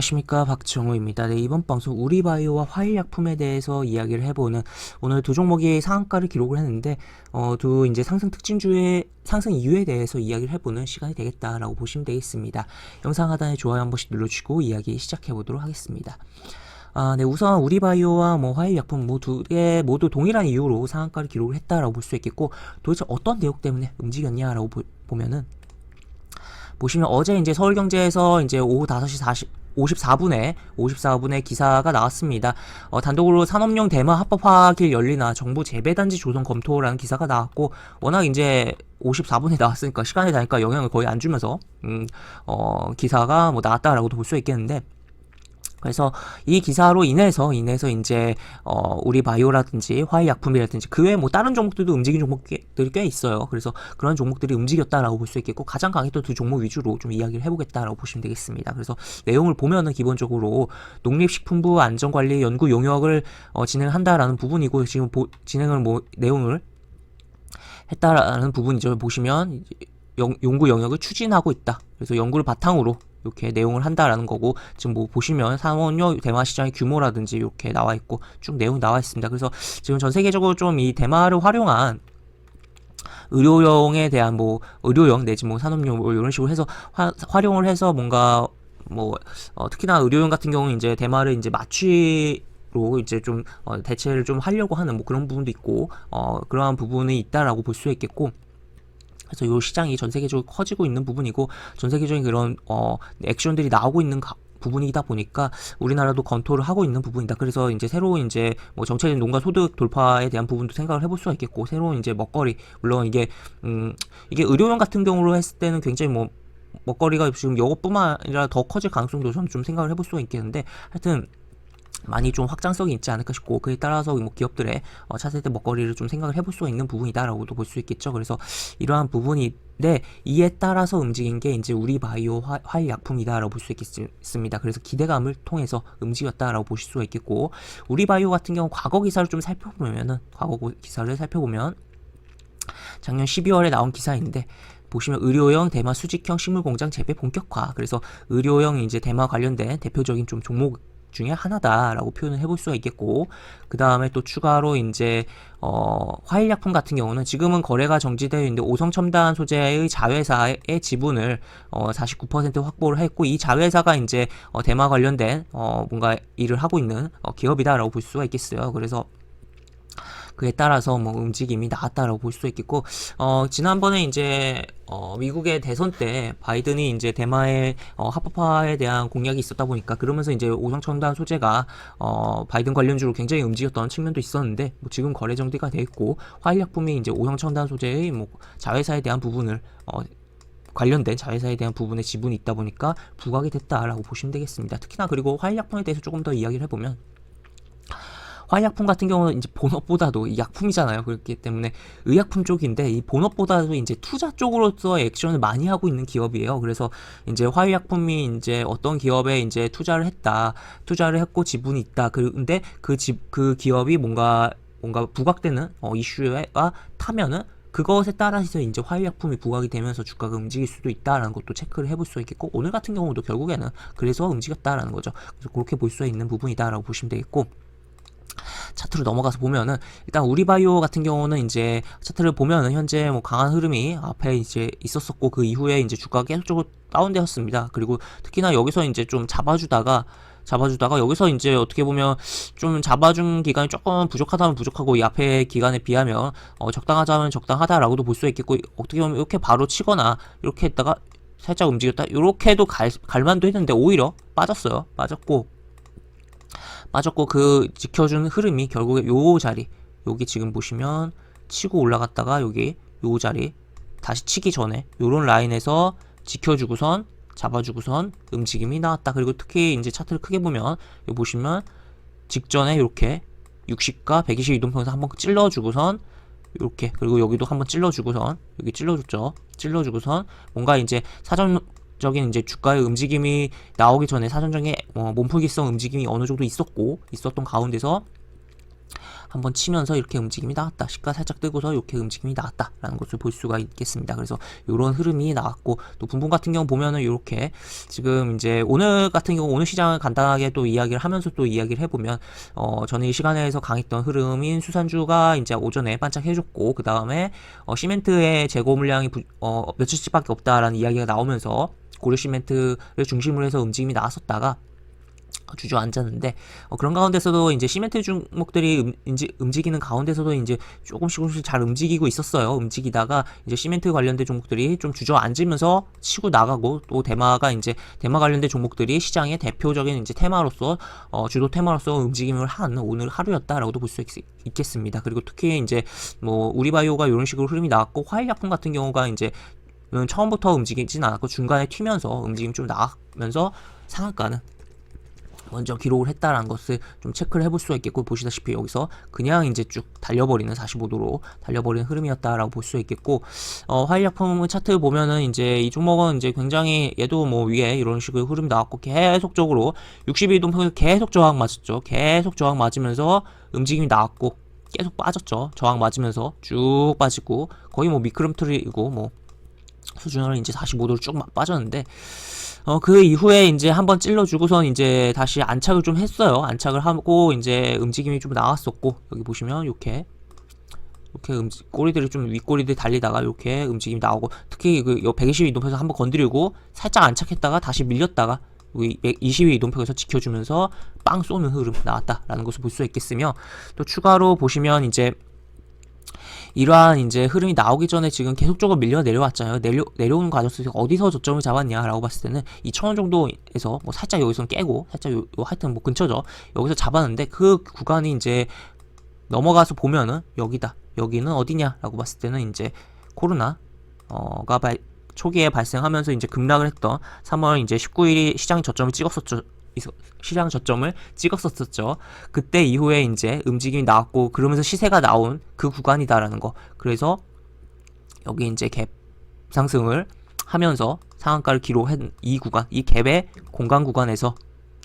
안녕하십니까 박정우입니다. 네, 이번 방송 우리바이오와 화일약품에 대해서 이야기를 해보는 오늘 두 종목이 상한가를 기록을 했는데 어, 두 이제 상승 특징주의 상승 이유에 대해서 이야기를 해보는 시간이 되겠다라고 보시면 되겠습니다. 영상 하단에 좋아요 한 번씩 눌러주시고 이야기 시작해 보도록 하겠습니다. 아, 네, 우선 우리바이오와 뭐 화일약품 모두에 모두 동일한 이유로 상한가를 기록을 했다라고 볼 수 있겠고 도대체 어떤 내용 때문에 움직였냐라고 보, 보면은 보시면 어제 이제 서울경제에서 이제 오후 5시 40 54분에 54분에 기사가 나왔습니다. 어, 단독으로 산업용 대마 합법화길 열리나 정부 재배단지 조성 검토라는 기사가 나왔고 워낙 이제 54분에 나왔으니까 시간이 다니까 영향을 거의 안 주면서 음, 어, 기사가 뭐 나왔다라고도 볼 수 있겠는데 그래서 이 기사로 인해서 인해서 이제 어 우리 바이오라든지 화학약품이라든지 그 외에 뭐 다른 종목들도 움직인 종목들이 꽤 있어요. 그래서 그런 종목들이 움직였다라고 볼 수 있겠고 가장 강했던 두 종목 위주로 좀 이야기를 해보겠다라고 보시면 되겠습니다. 그래서 내용을 보면은 기본적으로 농립식품부 안전관리 연구 용역을 어 진행한다라는 부분이고 지금 보, 진행을 뭐 내용을 했다라는 부분이죠. 보시면 영, 연구 영역을 추진하고 있다. 그래서 연구를 바탕으로 이렇게 내용을 한다라는 거고 지금 뭐 보시면 산원료 대마 시장의 규모라든지 이렇게 나와 있고 쭉 내용이 나와 있습니다. 그래서 지금 전 세계적으로 좀 이 대마를 활용한 의료용에 대한 뭐 의료용 내지 뭐 산업용 뭐 이런 식으로 해서 화, 활용을 해서 뭔가 뭐 어, 특히나 의료용 같은 경우는 이제 대마를 이제 마취 로 이제 좀 어, 대체를 좀 하려고 하는 뭐 그런 부분도 있고 어, 그러한 부분이 있다라고 볼 수 있겠고 그래서 이 시장이 전 세계적으로 커지고 있는 부분이고 전 세계적인 그런 어 액션들이 나오고 있는 가, 부분이다 보니까 우리나라도 검토를 하고 있는 부분이다. 그래서 이제 새로운 이제 뭐 정책적인 농가 소득 돌파에 대한 부분도 생각을 해볼 수가 있겠고 새로운 이제 먹거리 물론 이게 음 이게 의료용 같은 경우로 했을 때는 굉장히 뭐 먹거리가 지금 이것뿐만 아니라 더 커질 가능성도 저는 좀 생각을 해볼 수가 있겠는데 하여튼 많이 좀 확장성이 있지 않을까 싶고 그에 따라서 뭐 기업들의 어, 차세대 먹거리를 좀 생각을 해볼 수가 있는 부분이다라고도 볼 수 있겠죠. 그래서 이러한 부분이 네 이에 따라서 움직인 게 이제 우리 바이오 화, 화학약품이다라고 볼 수 있겠습니다. 그래서 기대감을 통해서 움직였다라고 보실 수가 있겠고 우리 바이오 같은 경우 과거 기사를 좀 살펴보면은 과거 기사를 살펴보면 작년 12월에 나온 기사인데 보시면 의료용 대마 수직형 식물 공장 재배 본격화. 그래서 의료용 이제 대마 관련된 대표적인 좀 종목 중에 하나다라고 표현을 해볼 수가 있겠고 그 다음에 또 추가로 이제 어 화일약품 같은 경우는 지금은 거래가 정지되어 있는데 오성 첨단 소재의 자회사의 지분을 어 49% 확보를 했고 이 자회사가 이제 어 대마 관련된 어 뭔가 일을 하고 있는 어 기업이다라고 볼 수가 있겠어요. 그래서 그에 따라서 뭐 움직임이 나왔다라고 볼 수 있겠고 어 지난번에 이제 어 미국의 대선 때 바이든이 이제 대마의 어 합법화에 대한 공약이 있었다 보니까 그러면서 이제 오성첨단 소재가 어 바이든 관련주로 굉장히 움직였던 측면도 있었는데 뭐 지금 거래 정지가 돼 있고 화일약품이 이제 오성첨단 소재의 뭐 자회사에 대한 부분을 어 관련된 자회사에 대한 부분에 지분이 있다 보니까 부각이 됐다라고 보시면 되겠습니다. 특히나 그리고 화일약품에 대해서 조금 더 이야기를 해보면 화약품 같은 경우는 이제 본업보다도 약품이잖아요. 그렇기 때문에 의약품 쪽인데 이 본업보다도 이제 투자 쪽으로서 액션을 많이 하고 있는 기업이에요. 그래서 이제 화약품이 이제 어떤 기업에 이제 투자를 했다, 투자를 했고 지분이 있다. 근데 그 집, 그 기업이 뭔가 뭔가 부각되는 어, 이슈가 타면은 그것에 따라서 이제 화학약품이 부각이 되면서 주가가 움직일 수도 있다라는 것도 체크를 해볼 수 있겠고 오늘 같은 경우도 결국에는 그래서 움직였다라는 거죠. 그래서 그렇게 볼 수 있는 부분이다라고 보시면 되겠고. 차트로 넘어가서 보면은 일단 우리바이오 같은 경우는 이제 차트를 보면은 현재 뭐 강한 흐름이 앞에 이제 있었었고 그 이후에 이제 주가가 계속적으로 다운되었습니다. 그리고 특히나 여기서 이제 좀 잡아주다가 잡아주다가 여기서 이제 어떻게 보면 좀 잡아준 기간이 조금 부족하다면 부족하고 이 앞에 기간에 비하면 어 적당하자면 적당하다라고도 볼 수 있겠고 어떻게 보면 이렇게 바로 치거나 이렇게 했다가 살짝 움직였다 이렇게도 갈, 갈만도 했는데 오히려 빠졌어요 빠졌고 빠졌고 그 지켜준 흐름이 결국에 요 자리 여기 지금 보시면 치고 올라갔다가 여기 요 자리 다시 치기 전에 요런 라인에서 지켜주고선 잡아주고선 움직임이 나왔다. 그리고 특히 이제 차트를 크게 보면 여기 보시면 직전에 이렇게 60과 120 이동평에서 한번 찔러주고선 이렇게 그리고 여기도 한번 찔러주고선 여기 찔러줬죠. 찔러주고선 뭔가 이제 사전 적인 이제 주가의 움직임이 나오기 전에 사전적인 어, 몸풀기성 움직임이 어느 정도 있었고 있었던 가운데서 한번 치면서 이렇게 움직임이 나왔다. 시가 살짝 뜨고서 이렇게 움직임이 나왔다라는 것을 볼 수가 있겠습니다. 그래서 이런 흐름이 나왔고 또 분봉 같은 경우 보면은 이렇게 지금 이제 오늘 같은 경우 오늘 시장을 간단하게 또 이야기를 하면서 또 이야기를 해보면 어 저는 이 시간에서 강했던 흐름인 수산주가 이제 오전에 반짝해줬고 그 다음에 어 시멘트의 재고 물량이 부, 어 며칠씩밖에 없다라는 이야기가 나오면서 고려 시멘트를 중심으로 해서 움직임이 나왔었다가 주저앉았는데 어, 그런 가운데서도 이제 시멘트 종목들이 음, 인지, 움직이는 가운데서도 이제 조금씩 조금씩 잘 움직이고 있었어요. 움직이다가 이제 시멘트 관련된 종목들이 좀 주저앉으면서 치고 나가고 또 대마가 이제 대마 관련된 종목들이 시장의 대표적인 이제 테마로서 어, 주도 테마로서 움직임을 한 오늘 하루였다라고도 볼 수 있겠습니다. 그리고 특히 이제 뭐 우리바이오가 이런 식으로 흐름이 나왔고 화일약품 같은 경우가 이제 음, 처음부터 움직이진 않았고 중간에 튀면서 움직임 좀 나가면서 상한가는 먼저 기록을 했다라는 것을 좀 체크를 해볼 수가 있겠고 보시다시피 여기서 그냥 이제 쭉 달려버리는 45도로 달려버리는 흐름이었다라고 볼 수 있겠고 어, 화일약품 차트 보면은 이제 이 종목은 이제 굉장히 얘도 뭐 위에 이런 식으로 흐름이 나왔고 계속적으로 62동 평에서 계속 저항 맞았죠. 계속 저항 맞으면서 움직임이 나왔고 계속 빠졌죠. 저항 맞으면서 쭉 빠지고 거의 뭐 미끄럼틀이고 뭐 수준으로 이제 45도로 쭉막 빠졌는데 어, 그 이후에 이제 한번 찔러주고선 이제 다시 안착을 좀 했어요. 안착을 하고 이제 움직임이 좀 나왔었고, 여기 보시면 이렇게. 이렇게 음, 꼬리들이 좀 윗꼬리들이 달리다가 이렇게 움직임이 나오고, 특히 그 120위 이동표에서 한번 건드리고, 살짝 안착했다가 다시 밀렸다가, 20위 이동표에서 지켜주면서 빵 쏘는 흐름 나왔다라는 것을 볼 수 있겠으며, 또 추가로 보시면 이제 이러한 이제 흐름이 나오기 전에 지금 계속적으로 밀려 내려왔잖아요. 내려 내려오는 과정 속에서 어디서 저점을 잡았냐라고 봤을 때는 2,000원 정도에서 뭐 살짝 여기서 깨고 살짝 요, 요 하여튼 뭐 근처죠. 여기서 잡았는데 그 구간이 이제 넘어가서 보면은 여기다. 여기는 어디냐라고 봤을 때는 이제 코로나 어가 발, 초기에 발생하면서 이제 급락을 했던 3월 이제 19일이 시장 저점을 찍었었죠. 시장 저점을 찍었었었죠. 그때 이후에 이제 움직임이 나왔고 그러면서 시세가 나온 그 구간이다라는 거. 그래서 여기 이제 갭 상승을 하면서 상한가를 기록한 이 구간, 이 갭의 공간 구간에서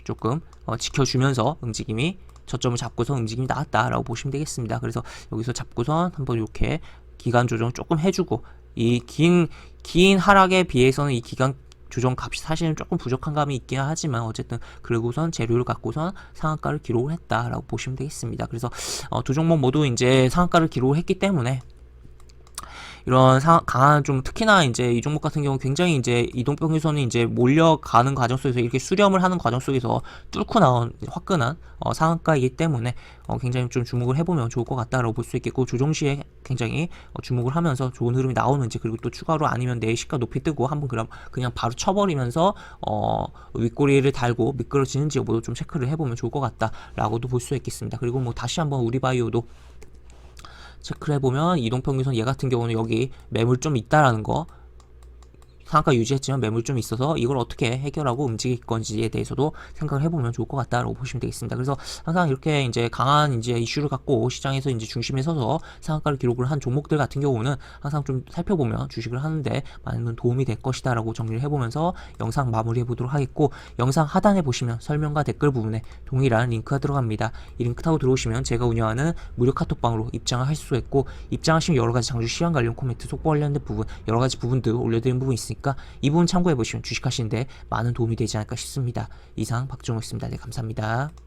조금 어, 지켜주면서 움직임이 저점을 잡고서 움직임이 나왔다라고 보시면 되겠습니다. 그래서 여기서 잡고선 한번 이렇게 기간 조정 조금 해주고 이 긴긴 하락에 비해서는 이 기간 조정 값이 사실은 조금 부족한 감이 있긴 하지만 어쨌든 그리고선 재료를 갖고선 상한가를 기록을 했다라고 보시면 되겠습니다. 그래서 어, 두 종목 모두 이제 상한가를 기록을 했기 때문에 이런 상, 강한 좀 특히나 이제 이 종목 같은 경우 굉장히 이제 이동평균선이 이제 몰려가는 과정 속에서 이렇게 수렴을 하는 과정 속에서 뚫고 나온 화끈한 어, 상한가이기 때문에 어, 굉장히 좀 주목을 해보면 좋을 것 같다라고 볼 수 있겠고 조정 시에 굉장히 어, 주목을 하면서 좋은 흐름이 나오는지 그리고 또 추가로 아니면 내일 시가 높이 뜨고 한번 그럼 그냥 바로 쳐버리면서 어, 윗꼬리를 달고 미끄러지는지 여부도 좀 체크를 해보면 좋을 것 같다라고도 볼 수 있겠습니다. 그리고 뭐 다시 한번 우리바이오도 체크를 해보면 이동평균선 얘 같은 경우는 여기 매물 좀 있다라는 거 상한가 유지했지만 매물 좀 있어서 이걸 어떻게 해결하고 움직일 건지에 대해서도 생각을 해보면 좋을 것 같다라고 보시면 되겠습니다. 그래서 항상 이렇게 이제 강한 이제 이슈를 갖고 시장에서 이제 중심에 서서 상한가를 기록을 한 종목들 같은 경우는 항상 좀 살펴보면 주식을 하는데 많은 도움이 될 것이다라고 정리를 해보면서 영상 마무리해 보도록 하겠고 영상 하단에 보시면 설명과 댓글 부분에 동일한 링크가 들어갑니다. 이 링크 타고 들어오시면 제가 운영하는 무료 카톡방으로 입장을 할 수 있고 입장하시면 여러 가지 장주 시황 관련 코멘트 속보 관련된 부분 여러 가지 부분들 올려드린 부분 있으니까 있으니까 이 부분 참고해 보시면 주식하시는데 많은 도움이 되지 않을까 싶습니다. 이상 박정호였습니다. 네, 감사합니다.